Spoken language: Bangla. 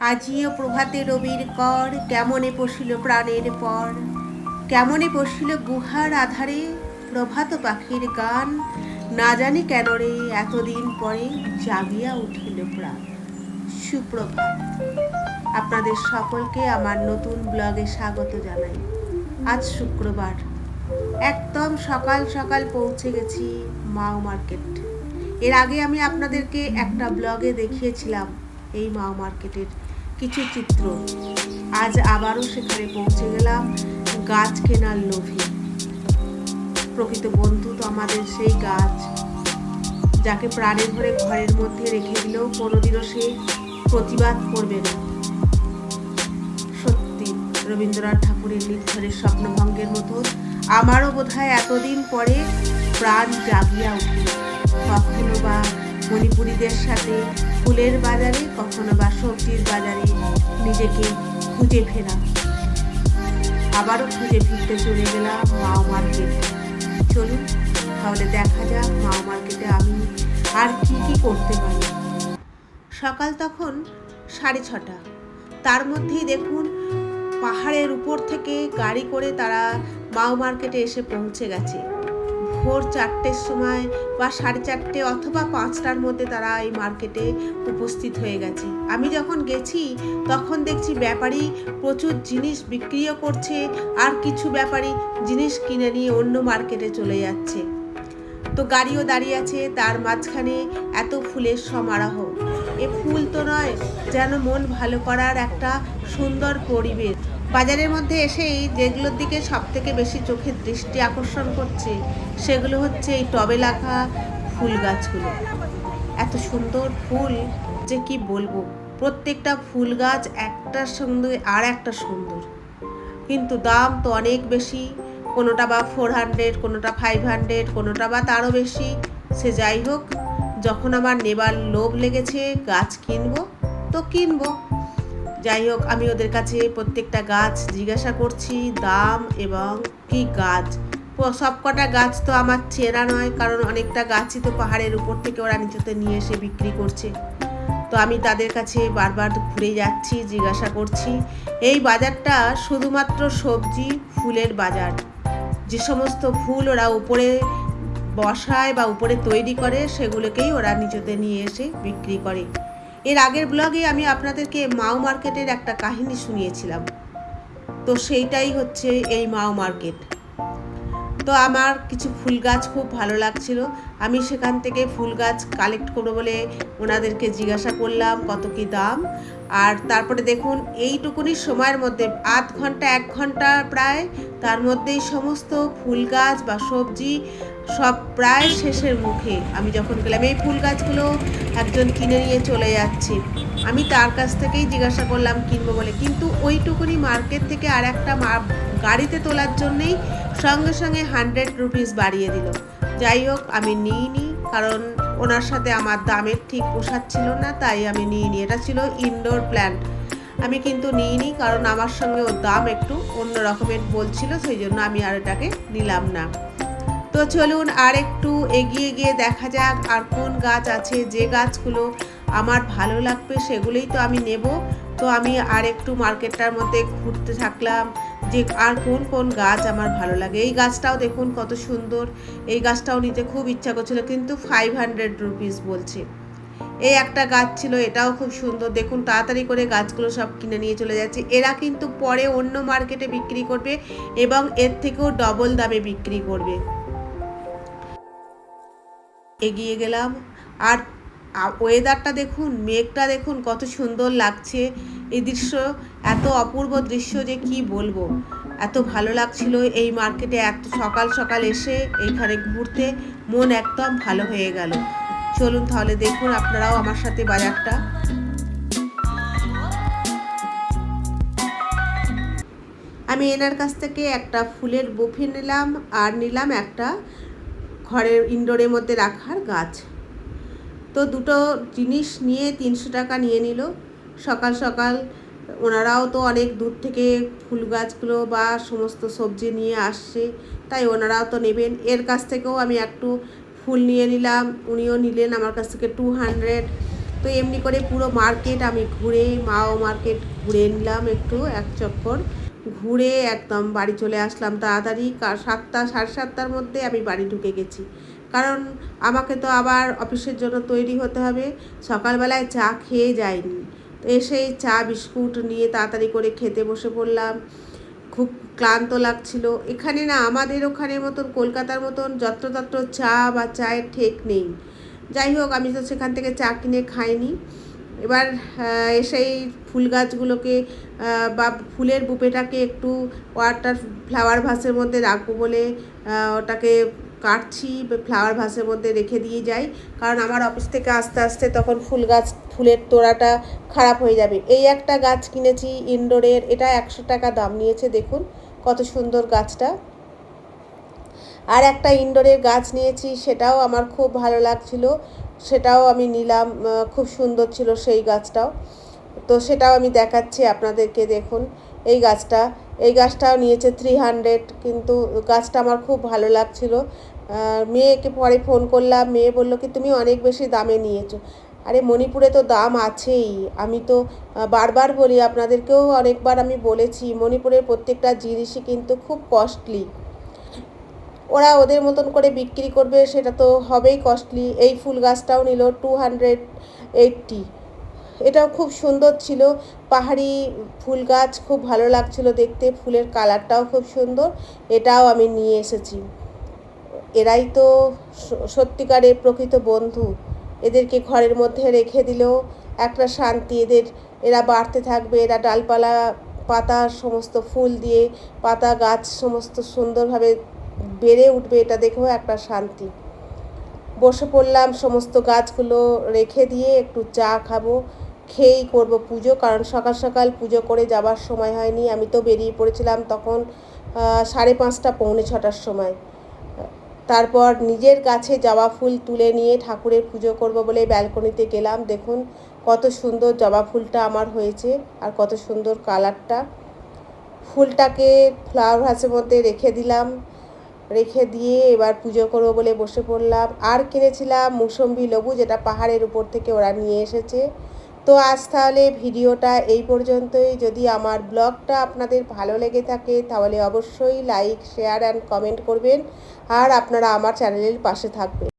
আজিও প্রভাতে রবির কর কেমনে পশিল প্রাণের পর। কেমনে পশিল গুহার আধারে প্রভাত পাখির গান। না জানি কেন রে, এতদিন পরে জাগিয়া উঠিল প্রাণ। সুপ্রভাত। আপনাদের সকলকে আমার নতুন ব্লগে স্বাগত জানাই। আজ শুক্রবার। একদম সকাল সকাল পৌঁছে গেছি মাও মার্কেট। এর আগে আমি আপনাদেরকে একটা ব্লগে দেখিয়েছিলাম এই মাও মার্কেটের কিছু চিত্র। আজ আবারও সেখানে পৌঁছে গেলাম গাছ কেনার লোভে। প্রকৃত বন্ধু তো আমাদের সেই গাছ, যাকে প্রাণে ধরে ঘরের মধ্যে রেখে দিলেও কোনোদিনও সে প্রতিবাদ করবে না। সত্যি, রবীন্দ্রনাথ ঠাকুরের নির্ঝরের স্বপ্নভঙ্গের মতো আমারও বোধহয় এতদিন পরে প্রাণ জাগিয়া উঠল। কখনো বা মণিপুরীদের সাথে ফুলের বাজারে, কখনো বা সবজির বাজারে নিজেকে খুঁজে ফেরা। আবারও খুঁজে ফিরতে চলে গেলাম মাও মার্কেট। চলুন, তাহলে দেখা যাক মাও মার্কেটে আমি আর কি কি করতে পারি। সকাল তখন সাড়ে ছটা। তার মধ্যেই দেখুন, পাহাড়ের উপর থেকে গাড়ি করে তারা মাও মার্কেটে এসে পৌঁছে গেছে। ভোর চারটের সময় বা সাড়ে চারটে অথবা পাঁচটার মধ্যে তারা এই মার্কেটে উপস্থিত হয়ে গেছে। আমি যখন গেছি, তখন দেখছি ব্যাপারী প্রচুর জিনিস বিক্রিও করছে আর কিছু ব্যাপারী জিনিস কিনে নিয়ে অন্য মার্কেটে চলে যাচ্ছে। তো গাড়িও দাঁড়িয়ে আছে, তার মাঝখানে এত ফুলের সমারোহ। এ ফুল তো নয়, যেন মন ভালো করার একটা সুন্দর পরিবেশ। বাজারের মধ্যে এসেই যেগুলোর দিকে সব থেকে বেশি চোখের দৃষ্টি আকর্ষণ করছে, সেগুলো হচ্ছে এই টবে রাখা ফুল গাছগুলো। এত সুন্দর ফুল যে কি বলব, প্রত্যেকটা ফুল গাছ একটার সঙ্গে আর একটা সুন্দর। কিন্তু দাম তো অনেক বেশি, কোনোটা বা ফোর হান্ড্রেড কোনোটা ফাইভ হান্ড্রেড কোনোটা বা তারও বেশি। সে যাই হোক, যখন আমার নেবার লোভ লেগেছে গাছ কিনবো, তো কিনবো। যাই হোক, আমি ওদের কাছে প্রত্যেকটা গাছ জিজ্ঞাসা করছি, দাম এবং কি গাছ। সব কটা গাছ তো আমার চেনা নয়, কারণ অনেকটা গাছই তো পাহাড়ের উপর থেকে ওরা নিচেতে নিয়ে এসে বিক্রি করছে। তো আমি তাদের কাছে বারবার ঘুরে যাচ্ছি, জিজ্ঞাসা করছি, এই বাজারটা শুধুমাত্র সবজি, ফুলের বাজার? যে সমস্ত ফুল ওরা উপরে বসায় বা উপরে তৈরি করে, সেগুলোকেই ওরা নিচেতে নিয়ে এসে বিক্রি করে। এর আগের ব্লগে আমি আপনাদেরকে মাও মার্কেটের একটা কাহিনী শুনিয়েছিলাম। তো সেইটাই হচ্ছে এই মাও মার্কেট তো আমার কিছু ফুল গাছ খুব ভালো লাগছিল। আমি সেখান থেকে ফুল গাছ কালেক্ট করব বলে ওনাদেরকে জিজ্ঞাসা করলাম কত কি দাম। আর তারপরে দেখুন, এইটুকুনি সময়ের মধ্যে, আধ ঘণ্টা, এক ঘণ্টা প্রায়, তার মধ্যেই সমস্ত ফুল গাছ বা সবজি সব প্রায় শেষের মুখে। আমি যখন গেলাম, এই ফুল গাছগুলো একজন কিনে নিয়ে চলে যাচ্ছে। আমি তার কাছ থেকেই জিজ্ঞাসা করলাম, কিনবো বলে। কিন্তু ওইটুকুনি মার্কেট থেকে আর একটা গাড়িতে তোলার জন্যেই সঙ্গে সঙ্গে হান্ড্রেড রুপিস বাড়িয়ে দিল। যাই হোক, আমি নিইনি, কারণ ওনার সাথে আমার দামের ঠিক পোষাচ্ছিল না, তাই আমি নিইনি। এটা ছিল ইনডোর প্ল্যান্ট আমি কিন্তু নিইনি, কারণ আমার সঙ্গে ওর দাম একটু অন্য রকমের বলছিল, সেই জন্য আমি আর এটাকে নিলাম না। তো চলুন আর একটু এগিয়ে গিয়ে দেখা যাক আর কোন গাছ আছে। যে গাছগুলো আমার ভালো লাগবে সেগুলোই তো আমি নেব। তো আমি আর একটু মার্কেটটার মধ্যে ঘুরতে থাকলাম যে আর কোন কোন গাছ আমার ভালো লাগে। এই গাছটাও দেখুন কত সুন্দর। এই গাছটাও নিতে খুব ইচ্ছা করছিল কিন্তু ফাইভ হান্ড্রেড রুপিস বলছে। এই একটা গাছ ছিল, এটাও খুব সুন্দর। দেখুন তাড়াতাড়ি করে গাছগুলো সব কিনে নিয়ে চলে যাচ্ছে। এরা কিন্তু পরে অন্য মার্কেটে বিক্রি করবে এবং এর থেকেও ডবল দামে বিক্রি করবে। এগিয়ে গেলাম। আর ওয়েদারটা দেখুন, মেঘটা দেখুন, কত সুন্দর লাগছে। এই দৃশ্য, এত অপূর্ব দৃশ্য যে কি বলব। এত ভালো লাগছিল এই মার্কেটে এত সকাল সকাল এসে এইখানে ঘুরতে, মন একদম ভালো হয়ে গেল। চলুন তাহলে দেখুন আপনারাও আমার সাথে বাজারটা। আমি এনার কাছ থেকে একটা ফুলের বুফে নিলাম, আর নিলাম একটা ঘরের ইনডোরের মধ্যে রাখার গাছ। তো দুটো জিনিস নিয়ে তিনশো টাকা নিয়ে নিল। সকাল সকাল ওনারাও তো অনেক দূর থেকে ফুল গাছগুলো বা সমস্ত সবজি নিয়ে আসছে, তাই ওনারাও তো নেবেন। এর কাছ থেকেও আমি একটু ফুল নিয়ে নিলাম, উনিও নিলেন আমার কাছ থেকে টু হান্ড্রেড তো এমনি করে পুরো মার্কেট আমি ঘুরে, মাও মার্কেট ঘুরে নিলাম একটু, এক চক্কর। ঘুরে একদম বাড়ি চলে আসলাম তাড়াতাড়ি সাতটা, সাড়ে সাতটার মধ্যে আমি বাড়ি ঢুকে গেছি। কারণ আমাকে তো আবার অফিসের জন্য তৈরি হতে হবে। সকালবেলায় চা খেয়ে যায়নি তো এসেই চা, বিস্কুট নিয়ে তাড়াতাড়ি করে খেতে বসে পড়লাম। খুব ক্লান্ত লাগছিল। এখানে না আমাদের ওখানের মতন, কলকাতার মতন যত্রতত্র চা বা চায়ের ঠেক নেই। যাই হোক, আমি তো সেখান থেকে চা কিনে খাইনি। এবার এসেই ফুল গাছগুলোকে বা ফুলের বুপেটাকে একটু ওয়াটার ফ্লাওয়ার ভাসের মধ্যে রাখব বলে ওটাকে কাটছি ফ্লাওয়ার ভাসের মধ্যে রেখে দিয়ে যাই। কারণ আমার অফিস থেকে আস্তে আস্তে তখন ফুল গাছ, ফুলের তোড়াটা খারাপ হয়ে যাবে। এই একটা গাছ কিনেছি ইনডোরের এটা একশো টাকা দাম নিয়েছে, দেখুন কত সুন্দর গাছটা। আর একটা ইনডোরের গাছ নিয়েছি, সেটাও আমার খুব ভালো লাগছিল। সেটাও আমি নিলাম খুব সুন্দর ছিল সেই গাছটাও। তো সেটাও আমি দেখাচ্ছি আপনাদেরকে, দেখুন। এই গাছটা, এই গাছটাও নিয়েছে থ্রি হান্ড্রেড কিন্তু গাছটা আমার খুব ভালো লাগছিল। মেয়েকে পরে ফোন করলাম, মেয়ে বলল কি, তুমি অনেক বেশি দামে নিয়েছো। আরে মণিপুরে তো দাম আছেই। আমি তো বারবার বলি আপনাদেরকেও অনেকবার আমি বলেছি, মণিপুরের প্রত্যেকটা জিনিসই কিন্তু খুব কস্টলি ওরা ওদের মতন করে বিক্রি করবে, সেটা তো হবেই কস্টলি এই ফুল গাছটাও নিল টু হান্ড্রেড এইটটি এটাও খুব সুন্দর ছিল। পাহাড়ি ফুল গাছ খুব ভালো লাগছিল দেখতে, ফুলের কালারটাও খুব সুন্দর, এটাও আমি নিয়ে এসেছি। এরাই তো সত্যিকারের প্রকৃত বন্ধু। এদেরকে ঘরের মধ্যে রেখে দিলেও একটা শান্তি, এদের, এরা বাড়তে থাকবে, এরা ডালপালা, পাতা সমস্ত ফুল দিয়ে, পাতা গাছ সমস্ত সুন্দরভাবে বেড়ে উঠবে, এটা দেখেও একটা শান্তি। বসে পড়লাম, সমস্ত গাছগুলো রেখে দিয়ে একটু চা খাব। খেয়েই করব পুজো, কারণ সকাল সকাল পুজো করে যাবার সময় হয়নি। আমি তো বেরিয়ে পড়েছিলাম তখন সাড়ে পাঁচটা, পৌনে ছটার সময়। তারপর নিজের গাছে জবা ফুল তুলে নিয়ে ঠাকুরের পুজো করব বলে ব্যালকনিতে গেলাম। দেখুন কত সুন্দর জবা ফুলটা আমার হয়েছে আর কত সুন্দর কালারটা। ফুলটাকে ফ্লাওয়ার ভাসের মধ্যে রেখে দিলাম। রেখে দিয়ে এবার পুজো করব বলে বসে পড়লাম। আর কিনেছিলাম মুসম্বি লেবু, যেটা পাহাড়ের উপর থেকে ওরা নিয়ে এসেছে। তো আজ তাহলে ভিডিওটা এই পর্যন্তই। যদি আমার ব্লগটা আপনাদের ভালো লেগে থাকে, তাহলে অবশ্যই লাইক শেয়ার অ্যান্ড কমেন্ট করবেন। আর আপনারা আমার চ্যানেলের পাশে থাকবেন।